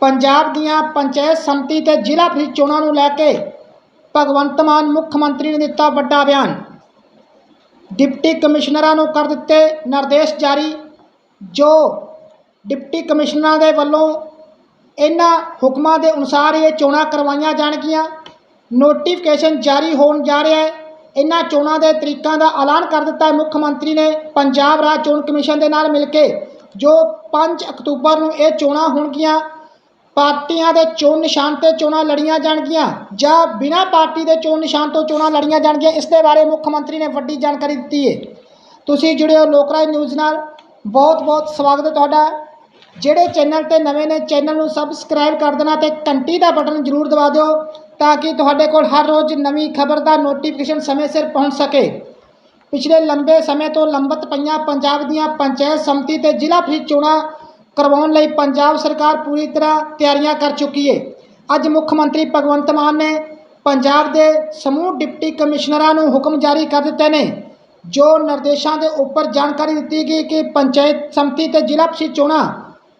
ਪੰਜਾਬ ਦੀਆਂ ਪੰਚਾਇਤ ਸੰਮਤੀ ਤੇ ਜ਼ਿਲ੍ਹਾ ਪ੍ਰੀਸ਼ਦ ਚੋਣਾਂ ਨੂੰ ਲੈ ਕੇ ਭਗਵੰਤ ਮਾਨ ਮੁੱਖ ਮੰਤਰੀ ਨੇ ਦਿੱਤਾ ਵੱਡਾ ਬਿਆਨ। ਡਿਪਟੀ ਕਮਿਸ਼ਨਰਾਂ ਨੂੰ ਕਰ ਦਿੱਤੇ ਨਿਰਦੇਸ਼ ਜਾਰੀ। ਜੋ ਡਿਪਟੀ ਕਮਿਸ਼ਨਰਾਂ ਦੇ ਵੱਲੋਂ ਇਹਨਾਂ ਹੁਕਮਾਂ ਦੇ ਅਨੁਸਾਰ ਇਹ ਚੋਣਾਂ ਕਰਵਾਈਆਂ ਜਾਣਗੀਆਂ। ਨੋਟੀਫਿਕੇਸ਼ਨ ਜਾਰੀ ਹੋਣ ਜਾ ਰਿਹਾ ਹੈ। ਇਹਨਾਂ ਚੋਣਾਂ ਦੇ ਤਰੀਕਾਂ ਦਾ ਐਲਾਨ ਕਰ ਦਿੱਤਾ ਹੈ। ਮੁੱਖ ਮੰਤਰੀ ਨੇ ਪੰਜਾਬ ਰਾਜ ਚੋਣ ਕਮਿਸ਼ਨ ਦੇ ਨਾਲ ਮਿਲ ਕੇ ਜੋ 5 ਅਕਤੂਬਰ ਨੂੰ ਇਹ ਚੋਣਾਂ ਹੋਣਗੀਆਂ ਪਾਰਟੀਆਂ ਦੇ ਚੋਣ ਨਿਸ਼ਾਨ ਤੇ ਚੋਣਾਂ ਲੜੀਆਂ ਜਾਣਗੀਆਂ ਜਾਂ ਬਿਨਾਂ ਪਾਰਟੀ ਦੇ ਚੋਣ ਨਿਸ਼ਾਨ ਤੋਂ ਚੋਣਾਂ ਲੜੀਆਂ ਜਾਣਗੀਆਂ, ਇਸ ਦੇ ਬਾਰੇ ਮੁੱਖ ਮੰਤਰੀ ਨੇ ਵੱਡੀ ਜਾਣਕਾਰੀ ਦਿੱਤੀ ਹੈ ਤੁਸੀਂ ਜੁੜੇ ਹੋ ਲੋਕਰਾਜ ਨਿਊਜ਼ ਨਾਲ। ਬਹੁਤ ਬਹੁਤ ਸਵਾਗਤ ਹੈ ਤੁਹਾਡਾ। ਜਿਹੜੇ ਚੈਨਲ ਤੇ ਨਵੇਂ ਨੇ, ਚੈਨਲ ਨੂੰ ਸਬਸਕ੍ਰਾਈਬ ਕਰ ਦੇਣਾ ਤੇ ਘੰਟੀ ਦਾ ਬਟਨ ਜ਼ਰੂਰ ਦਬਾ ਦਿਓ ਤਾਂ ਕਿ ਤੁਹਾਡੇ ਕੋਲ ਹਰ ਰੋਜ਼ ਨਵੀਂ ਖਬਰ ਦਾ ਨੋਟੀਫਿਕੇਸ਼ਨ ਸਮੇਂ ਸਿਰ ਪਹੁੰਚ ਸਕੇ। ਪਿਛਲੇ ਲੰਬੇ ਸਮੇਂ ਤੋਂ ਲੰਬਤ ਪਈਆਂ ਪੰਜਾਬ ਦੀਆਂ ਪੰਚਾਇਤ ਸਮਿਤੀ ਤੇ ਜ਼ਿਲ੍ਹਾ ਪ੍ਰੀਸ਼ਦ ਚੋਣਾਂ ਕਰਵਾਉਣ ਲਈ ਪੰਜਾਬ ਸਰਕਾਰ ਪੂਰੀ ਤਰ੍ਹਾਂ ਤਿਆਰੀਆਂ ਕਰ ਚੁੱਕੀ ਹੈ ਅੱਜ ਮੁੱਖ ਮੰਤਰੀ ਭਗਵੰਤ ਮਾਨ ਨੇ ਪੰਜਾਬ ਦੇ ਸਮੂਹ ਡਿਪਟੀ ਕਮਿਸ਼ਨਰਾਂ ਨੂੰ ਹੁਕਮ ਜਾਰੀ ਕਰ ਦਿੱਤੇ ਨੇ, ਜੋ ਨਿਰਦੇਸ਼ਾਂ ਦੇ ਉੱਪਰ ਜਾਣਕਾਰੀ ਦਿੱਤੀ ਗਈ ਕਿ ਪੰਚਾਇਤ ਸਮਿਤੀ ਤੇ ਜ਼ਿਲ੍ਹਾ ਪ੍ਰੀਸ਼ਦ ਚੋਣਾਂ,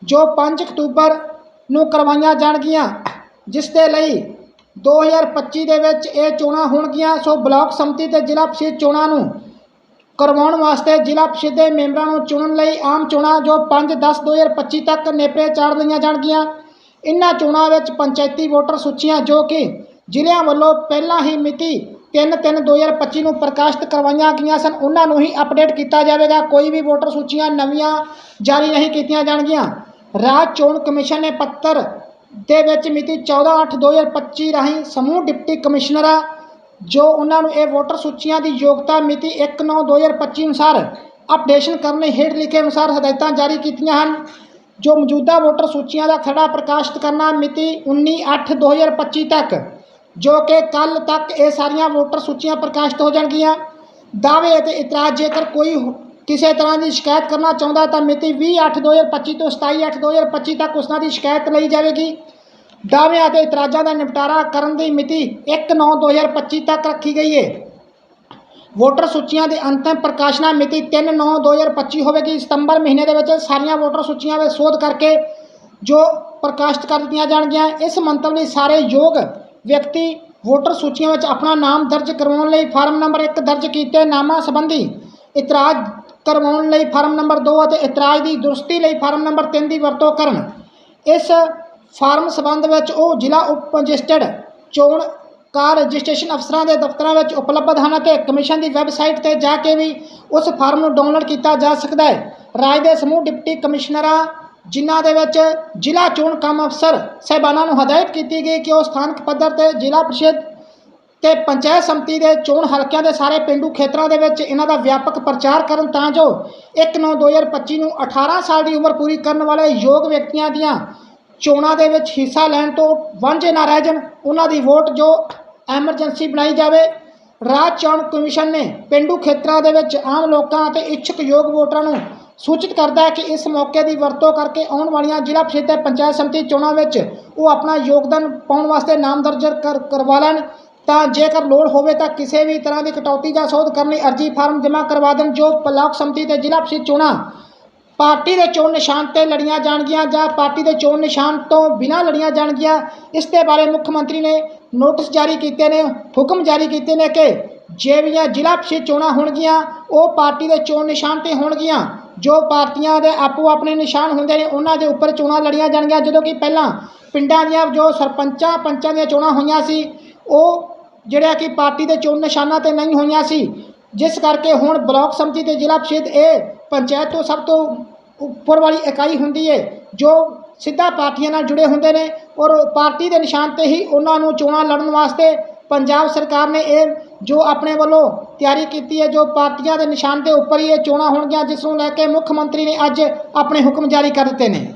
ਜੋ 5 ਅਕਤੂਬਰ ਨੂੰ ਕਰਵਾਈਆਂ ਜਾਣਗੀਆਂ, ਜਿਸ ਦੇ ਲਈ 2025 ਦੇ ਵਿੱਚ ਇਹ ਚੋਣਾਂ ਹੋਣਗੀਆਂ। ਸੋ ਬਲਾਕ ਸਮਿਤੀ ਤੇ ਜ਼ਿਲ੍ਹਾ ਪ੍ਰੀਸ਼ਦ ਚੋਣਾਂ ਨੂੰ ਕਰਵਾਉਣ ਵਾਸਤੇ ਜ਼ਿਲ੍ਹਾ ਪ੍ਰੀਸ਼ਦ ਦੇ ਮੈਂਬਰਾਂ ਨੂੰ ਚੁਣਨ ਲਈ ਆਮ ਚੋਣਾਂ ਜੋ 5/10/2025 ਤੱਕ ਨੇਪਰੇ ਚਾੜ ਲਈਆਂ ਜਾਣਗੀਆਂ। ਇਨ੍ਹਾਂ ਚੋਣਾਂ ਵਿੱਚ ਪੰਚਾਇਤੀ ਵੋਟਰ ਸੂਚੀਆਂ ਜੋ ਕਿ ਜ਼ਿਲ੍ਹਿਆਂ ਵੱਲੋਂ ਪਹਿਲਾਂ ਹੀ ਮਿਤੀ 3/3/2025 ਨੂੰ ਪ੍ਰਕਾਸ਼ਿਤ ਕਰਵਾਈਆਂ ਗਈਆਂ ਸਨ ਉਹਨਾਂ ਨੂੰ ਹੀ ਅਪਡੇਟ ਕੀਤਾ ਜਾਵੇਗਾ। ਕੋਈ ਵੀ ਵੋਟਰ ਸੂਚੀਆਂ ਨਵੀਆਂ ਜਾਰੀ ਨਹੀਂ ਕੀਤੀਆਂ ਜਾਣਗੀਆਂ। ਰਾਜ ਚੋਣ ਕਮਿਸ਼ਨ ਨੇ ਪੱਤਰ ਦੇ ਵਿੱਚ ਮਿਤੀ 14/8/2025 ਰਾਹੀਂ ਸਮੂਹ ਡਿਪਟੀ ਕਮਿਸ਼ਨਰਾਂ ਜੋ ਉਹਨਾਂ ਨੂੰ ਇਹ ਵੋਟਰ ਸੂਚੀਆਂ ਦੀ ਯੋਗਤਾ ਮਿਤੀ 1/9/2025 ਅਨੁਸਾਰ ਅਪਡੇਸ਼ਨ ਕਰਨ ਹੇਠ ਲਿਖੇ ਅਨੁਸਾਰ ਹਦਾਇਤਾਂ ਜਾਰੀ ਕੀਤੀਆਂ ਹਨ, ਜੋ ਮੌਜੂਦਾ ਵੋਟਰ ਸੂਚੀਆਂ ਦਾ ਖੜਾ ਪ੍ਰਕਾਸ਼ਿਤ ਕਰਨਾ ਮਿਤੀ 19/8/2025 ਤੱਕ, ਜੋ ਕਿ ਕੱਲ ਤੱਕ ਇਹ ਸਾਰੀਆਂ ਵੋਟਰ ਸੂਚੀਆਂ ਪ੍ਰਕਾਸ਼ਿਤ ਹੋ ਜਾਣਗੀਆਂ। ਦਾਅਵੇ ਅਤੇ ਇਤਰਾਜ਼ ਜੇਕਰ ਕੋਈ ਕਿਸੇ ਤਰ੍ਹਾਂ ਦੀ ਸ਼ਿਕਾਇਤ ਕਰਨਾ ਚਾਹੁੰਦਾ ਤਾਂ ਮਿਤੀ 20/8/2025 ਤੋਂ 27/8/2025 ਤੱਕ ਉਸਨਾਂ ਦੀ ਸ਼ਿਕਾਇਤ ਲਈ ਜਾਵੇਗੀ। ਦਾਅਵਿਆਂ ਅਤੇ ਇਤਰਾਜ਼ਾਂ ਦਾ ਨਿਪਟਾਰਾ ਕਰਨ ਦੀ ਮਿਤੀ 1/9/2025 ਤੱਕ ਰੱਖੀ ਗਈ ਹੈ ਵੋਟਰ ਸੂਚੀਆਂ ਦੀ ਅੰਤਿਮ ਪ੍ਰਕਾਸ਼ਨਾ ਮਿਤੀ 3/9/2025 ਹੋਵੇਗੀ। ਸਤੰਬਰ ਮਹੀਨੇ ਦੇ ਵਿੱਚ ਸਾਰੀਆਂ ਵੋਟਰ ਸੂਚੀਆਂ ਵਿੱਚ ਸੋਧ ਕਰਕੇ ਜੋ ਪ੍ਰਕਾਸ਼ਿਤ ਕਰ ਦਿੱਤੀਆਂ ਜਾਣਗੀਆਂ। ਇਸ ਮੰਤਵ ਲਈ ਸਾਰੇ ਯੋਗ ਵਿਅਕਤੀ ਵੋਟਰ ਸੂਚੀਆਂ ਵਿੱਚ ਆਪਣਾ ਨਾਮ ਦਰਜ ਕਰਵਾਉਣ ਲਈ ਫਾਰਮ ਨੰਬਰ 1 ਦਰਜ ਕੀਤੇ ਨਾਮਾਂ ਸੰਬੰਧੀ ਇਤਰਾਜ਼ ਕਰਵਾਉਣ ਲਈ ਫਾਰਮ ਨੰਬਰ 2 ਅਤੇ ਇਤਰਾਜ਼ ਦੀ ਦਰੁਸਤੀ ਲਈ ਫਾਰਮ ਨੰਬਰ 3 ਦੀ ਵਰਤੋਂ ਕਰਨ। ਇਸ ਫਾਰਮ ਸੰਬੰਧ ਵਿੱਚ ਉਹ ਜ਼ਿਲ੍ਹਾ ਉਪ ਰਜਿਸਟਰਡ ਚੋਣ ਕਾਰ ਰਜਿਸਟ੍ਰੇਸ਼ਨ ਅਫਸਰਾਂ ਦੇ ਦਫ਼ਤਰਾਂ ਵਿੱਚ ਉਪਲਬਧ ਹਨ ਅਤੇ ਕਮਿਸ਼ਨ ਦੀ ਵੈਬਸਾਈਟ ਤੇ ਜਾ ਕੇ ਵੀ ਉਸ ਫਾਰਮ ਨੂੰ ਡਾਊਨਲੋਡ ਕੀਤਾ ਜਾ ਸਕਦਾ ਹੈ। ਰਾਜ ਦੇ ਸਮੂਹ ਡਿਪਟੀ ਕਮਿਸ਼ਨਰਾਂ, ਜਿਨ੍ਹਾਂ ਦੇ ਵਿੱਚ ਜ਼ਿਲ੍ਹਾ ਚੋਣ ਕੰਮ ਅਫਸਰ ਸਾਹਿਬਾਨਾਂ ਨੂੰ ਹਦਾਇਤ ਕੀਤੀ ਗਈ ਕਿ ਉਹ ਸਥਾਨਕ ਪੱਧਰ ਤੇ ਜ਼ਿਲ੍ਹਾ ਪ੍ਰੀਸ਼ਦ ਤੇ ਪੰਚਾਇਤ ਸਮਿਤੀ ਦੇ ਚੋਣ ਹਲਕਿਆਂ ਦੇ ਸਾਰੇ ਪਿੰਡੂ ਖੇਤਰਾਂ ਦੇ ਵਿੱਚ ਇਹਨਾਂ ਦਾ ਵਿਆਪਕ ਪ੍ਰਚਾਰ ਕਰਨ ਤਾਂ ਜੋ 1/9/2025 ਨੂੰ 18 ਸਾਲ ਦੀ ਉਮਰ ਪੂਰੀ ਕਰਨ ਵਾਲੇ ਯੋਗ ਵਿਅਕਤੀਆਂ ਦੀਆਂ ਚੋਣਾਂ ਦੇ ਵਿੱਚ ਹਿੱਸਾ ਲੈਣ ਤੋਂ ਵਾਂਝੇ ਨਾ ਰਹਿ ਜਾਣ। ਉਹਨਾਂ ਦੀ ਵੋਟ ਜੋ ਐਮਰਜੈਂਸੀ ਬਣਾਈ ਜਾਵੇ। ਰਾਜ ਚੋਣ ਕਮਿਸ਼ਨ ਨੇ ਪਿੰਡੂ ਖੇਤਰਾਂ ਦੇ ਵਿੱਚ ਆਮ ਲੋਕਾਂ ਅਤੇ ਇੱਛੁਕ ਯੋਗ ਵੋਟਰਾਂ ਨੂੰ ਸੂਚਿਤ ਕਰਦਾ ਹੈ ਕਿ ਇਸ ਮੌਕੇ ਦੀ ਵਰਤੋਂ ਕਰਕੇ ਆਉਣ ਵਾਲੀਆਂ ਜ਼ਿਲ੍ਹਾ ਪ੍ਰੀਸ਼ਦ ਤੇ ਪੰਚਾਇਤ ਸਮਿਤੀ ਚੋਣਾਂ ਵਿੱਚ ਉਹ ਆਪਣਾ ਯੋਗਦਾਨ ਪਾਉਣ ਵਾਸਤੇ ਨਾਮ ਦਰਜ ਕਰ, ਕਰਵਾ ਲੈਣ। ਤਾਂ ਜੇਕਰ ਲੋੜ ਹੋਵੇ ਤਾਂ ਕਿਸੇ ਵੀ ਤਰ੍ਹਾਂ ਦੀ ਕਟੌਤੀ ਜਾਂ ਸੋਧ ਕਰਨ ਲਈ ਅਰਜੀ ਫਾਰਮ ਜਮ੍ਹਾਂ ਕਰਵਾ ਦੇਣ ਜੋ ਬਲਾਕ ਸਮਿਤੀ ਤੇ ਜ਼ਿਲ੍ਹਾ ਪ੍ਰੀਸ਼ਦ ਚੋਣਾਂ ਪਾਰਟੀ ਦੇ ਚੋਣ ਨਿਸ਼ਾਨ ਤੇ ਲੜੀਆਂ ਜਾਣਗੀਆਂ ਜਾਂ ਪਾਰਟੀ ਦੇ ਚੋਣ ਨਿਸ਼ਾਨ ਤੋਂ ਬਿਨਾਂ ਲੜੀਆਂ ਜਾਣਗੀਆਂ, ਇਸ ਦੇ ਬਾਰੇ ਮੁੱਖ ਮੰਤਰੀ ਨੇ ਨੋਟਿਸ ਜਾਰੀ ਕੀਤੇ ਨੇ, ਹੁਕਮ ਜਾਰੀ ਕੀਤੇ ਨੇ ਕਿ ਜਿਹੜੀਆਂ ਜ਼ਿਲ੍ਹਾ ਪ੍ਰੀਸ਼ਦ ਚੋਣਾਂ ਹੋਣਗੀਆਂ, ਉਹ ਪਾਰਟੀ ਦੇ ਚੋਣ ਨਿਸ਼ਾਨ ਤੇ ਹੋਣਗੀਆਂ। ਜੋ ਪਾਰਟੀਆਂ ਦੇ ਆਪੋ ਆਪਣੇ ਨਿਸ਼ਾਨ ਹੁੰਦੇ ਨੇ, ਉਹਨਾਂ ਦੇ ਉੱਪਰ ਚੋਣਾਂ ਲੜੀਆਂ ਜਾਣਗੀਆਂ। ਜਦੋਂ ਕਿ ਪਹਿਲਾਂ ਪਿੰਡਾਂ ਦੀਆਂ ਜੋ ਸਰਪੰਚਾਂ ਪੰਚਾਂ ਦੀਆਂ ਚੋਣਾਂ ਹੋਈਆਂ ਸੀ, ਉਹ ਜਿਹੜਾ ਕਿ ਪਾਰਟੀ ਦੇ ਚੋਣ ਨਿਸ਼ਾਨਾਂ ਤੇ ਨਹੀਂ ਹੋਈਆਂ ਸੀ, ਜਿਸ ਕਰਕੇ ਹੁਣ ਬਲਾਕ ਸਮਿਤੀ ਤੇ ਜ਼ਿਲ੍ਹਾ ਪ੍ਰੀਸ਼ਦ ਇਹ ਪੰਚਾਇਤ ਤੋਂ ਸਭ ਤੋਂ ਉੱਪਰ ਵਾਲੀ ਇਕਾਈ ਹੁੰਦੀ ਹੈ ਜੋ ਸਿੱਧਾ ਪਾਰਟੀਆਂ ਨਾਲ ਜੁੜੇ ਹੁੰਦੇ ਨੇ ਔਰ ਪਾਰਟੀ ਦੇ ਨਿਸ਼ਾਨ ਤੇ ਹੀ ਉਹਨਾਂ ਨੂੰ ਚੋਣਾਂ ਲੜਨ ਵਾਸਤੇ ਪੰਜਾਬ ਸਰਕਾਰ ਨੇ ਇਹ ਜੋ ਆਪਣੇ ਵੱਲੋਂ ਤਿਆਰੀ ਕੀਤੀ ਹੈ ਜੋ ਪਾਰਟੀਆਂ ਦੇ ਨਿਸ਼ਾਨ ਦੇ ਉੱਪਰ ਹੀ ਇਹ ਚੋਣਾਂ ਹੋਣਗੀਆਂ, ਜਿਸ ਨੂੰ ਲੈ ਕੇ ਮੁੱਖ ਮੰਤਰੀ ਨੇ ਅੱਜ ਆਪਣੇ ਹੁਕਮ ਜਾਰੀ ਕਰ ਦਿੱਤੇ ਨੇ।